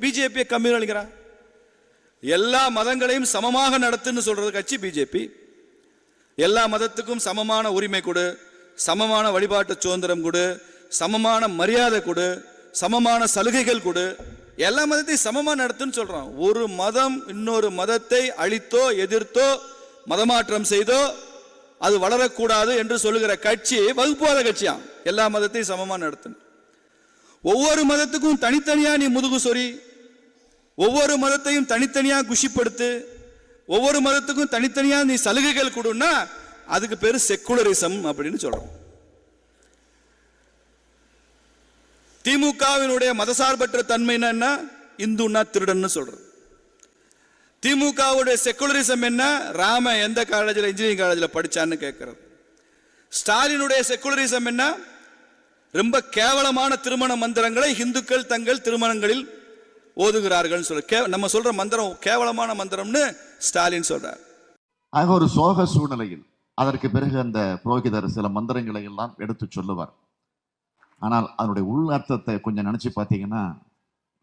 பிஜேபியை கம்யூனல்ங்கிறான் எல்லா மதங்களையும் சமமாக நடத்துன்னு சொல்றது கட்சி பிஜேபி எல்லா மதத்துக்கும் சமமான உரிமை கொடு சமமான வழிபாட்டு சுதந்திரம் கொடு சமமான மரியாதை கொடு சமமான சலுகைகள் கொடு. எல்லா மதத்தையும் சமமா நடத்துன்னு சொல்றான். ஒரு மதம் இன்னொரு மதத்தை அழித்தோ எதிர்த்தோ மதமாற்றம் செய்தோ அது வளரக்கூடாது என்று சொல்லுகிற கட்சி வகுப்புவாத கட்சியாம். எல்லா மதத்தையும் சமமா நடத்தணும் ஒவ்வொரு மதத்துக்கும் தனித்தனியாக நீ முதுகு சொறி. ஒவ்வொரு மதத்தையும் தனித்தனியாக குஷிப்படுத்து ஒவ்வொரு மதத்துக்கும் தனித்தனியாக நீ சலுகைகள் கொடுன்னா அதுக்கு பேர் செக்குலரிசம் அப்படின்னு சொல்றோம். திமுகவினுடைய மதசார்பற்ற தன்மை என்ன இந்துன்னா திருடன்னு சொல்றது திமுகவுடைய செக்குலரிசம் என்ன? ராம எந்த காலேஜில் இன்ஜினியரிங் காலேஜில் படிச்சான்னு கேட்கறது ஸ்டாலினுடைய செக்குலரிசம் என்ன? ரொம்ப கேவலமான திருமண மந்திரங்களை இந்துக்கள் தங்கள் திருமணங்களில் ஓதுகிறார்கள் சொல்ற கே நம்ம சொல்ற மந்திரம் கேவலமான மந்திரம்னு ஸ்டாலின் சொல்றார். ஆக ஒரு சோக சூழ்நிலையில் அதற்கு பிறகு அந்த புரோகிதர் சில மந்திரங்களை எல்லாம் எடுத்து சொல்லுவார். ஆனால் அதனுடைய உள் அர்த்தத்தை கொஞ்சம் நினைச்சு பார்த்தீங்கன்னா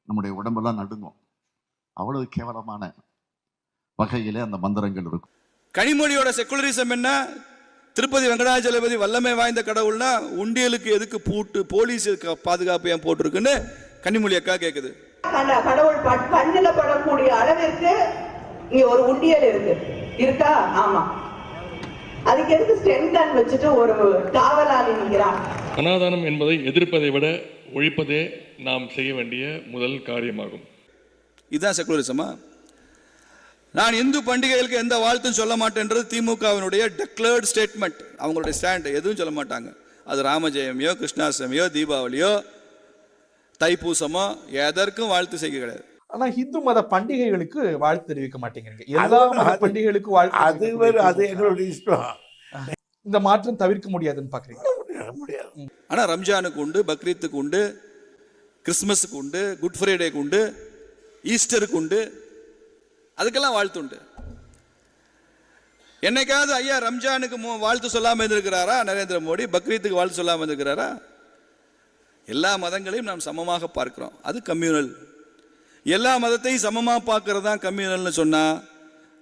நம்முடைய உடம்பெல்லாம் நடுங்கும். அவ்வளவு கேவலமான வகையிலே அந்த மந்திரங்கள் இருக்கும். கனிமொழியோட செக்குலரிசம் என்ன? திருப்பதி வெங்கடாஜலபதி வல்லமை வாய்ந்த கடவுள்னா உண்டியலுக்கு எதுக்கு பூட்டு போலீஸ் பாதுகாப்பு ஏன் போட்டிருக்குன்னு கனிமொழி அக்கா கேக்குது. கண்ட- கடவுள் ப- கண்ணுல படக்கூடிய அளவிற்கு இங்க ஒரு உண்டியல் இருக்கு. இருக்கா? ஆமா. அதுக்கு எதுக்கு ஸ்டென் கன் வச்சுட்டு ஒரு காவலாளி நிற்கிறான் அனாதானம் என்பதை எதிர்ப்பதை விட ஒழிப்பதே நாம் செய்ய வேண்டிய முதல் காரியமாகும். இதுதான் செக்குலரிசமா நான் இந்து பண்டிகைகளுக்கு எந்த வாழ்த்தும் சொல்ல மாட்டேன்றது திமுகவினுடைய டெக்ளர்ட் ஸ்டேட்மெண்ட் அவங்களுடைய ஸ்டாண்ட் எதுவும் சொல்ல மாட்டாங்க. அது ராமஜெயமியோ கிருஷ்ணாஷ்டமியோ தீபாவளியோ தைப்பூசமோ எதற்கும் வாழ்த்து செய்ய கிடையாது. ஆனா இந்து மத பண்டிகைகளுக்கு வாழ்த்து தெரிவிக்க மாட்டேங்கிறீங்க. எல்லா மத பண்டிகைகளுக்கு வாழ்த்து அது அது. எங்களுடைய இஷ்டம். இந்த மாற்றம் தவிர்க்க முடியாதுன்னு பாக்குறீங்க. முடியாது ஆனா ரம்ஜானுக்கு உண்டு பக்ரீத்துக்கு உண்டு கிறிஸ்மஸுக்கு உண்டு குட் ஃப்ரைடேக்கு உண்டு ஈஸ்டருக்கு உண்டு அதுக்கெல்லாம் வாழ்த்து உண்டு. என்னைக்காவது ஐயா ரம்ஜானுக்கு வாழ்த்து சொல்லாமல் இருந்திருக்கிறாரா? நரேந்திர மோடி? பக்ரீத்துக்கு வாழ்த்து சொல்லாமல் இருந்திருக்கிறாரா? எல்லா மதங்களையும் நாம் சமமாக பார்க்கிறோம். அது கம்யூனல். எல்லா மதத்தையும் சமமாக பார்க்கறது தான் கம்யூனல்னு சொன்னால்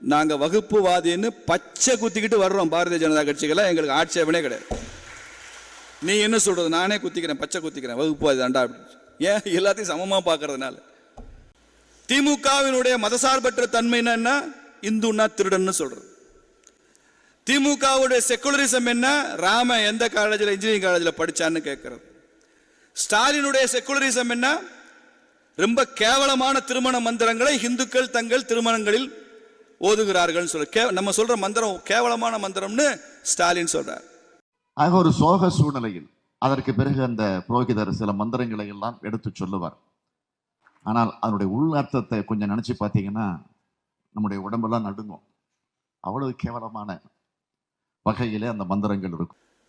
நாங்கள் வகுப்புவாதின்னு பச்சை குத்திக்கிட்டு வர்றோம் பாரதிய ஜனதா கட்சிக்கெல்லாம் எங்களுக்கு ஆட்சேபனே கிடையாது. நீ என்ன சொல்கிறது நானே குத்திக்கிறேன் பச்சை குத்திக்கிறேன் வகுப்புவாதி தாண்டா அப்படின்னு. ஏன்? எல்லாத்தையும் சமமாக பார்க்கறதுனால. திமுகவினுடைய மதசார்பற்ற தன்மை என்ன இந்துன்னா திருடன்னு சொல்றது. திமுகவுடைய செக்குலரிசம் என்ன? ராம எந்த காலேஜில் இன்ஜினியரிங் காலேஜில் படிச்சான்னு கேட்கறது ஸ்டாலினுடைய செக்குலரிசம் என்ன? ரொம்ப கேவலமான திருமண மந்திரங்களை இந்துக்கள் தங்கள் திருமணங்களில் ஓதுகிறார்கள் சொல்ற கே நம்ம சொல்ற மந்திரம் கேவலமான மந்திரம்னு ஸ்டாலின் சொல்றார். ஆக ஒரு சோக சூழ்நிலையில் அதற்கு பிறகு அந்த புரோகிதர் சில மந்திரங்களை எல்லாம் எடுத்து சொல்லுவார். ஆனால் அதனுடைய உள் அர்த்தத்தை கொஞ்சம் நினச்சி பார்த்தீங்கன்னா நம்முடைய உடம்பெல்லாம் நடுங்கும். அவ்வளவு கேவலமான வகையிலே அந்த மந்திரங்கள் இருக்கும்.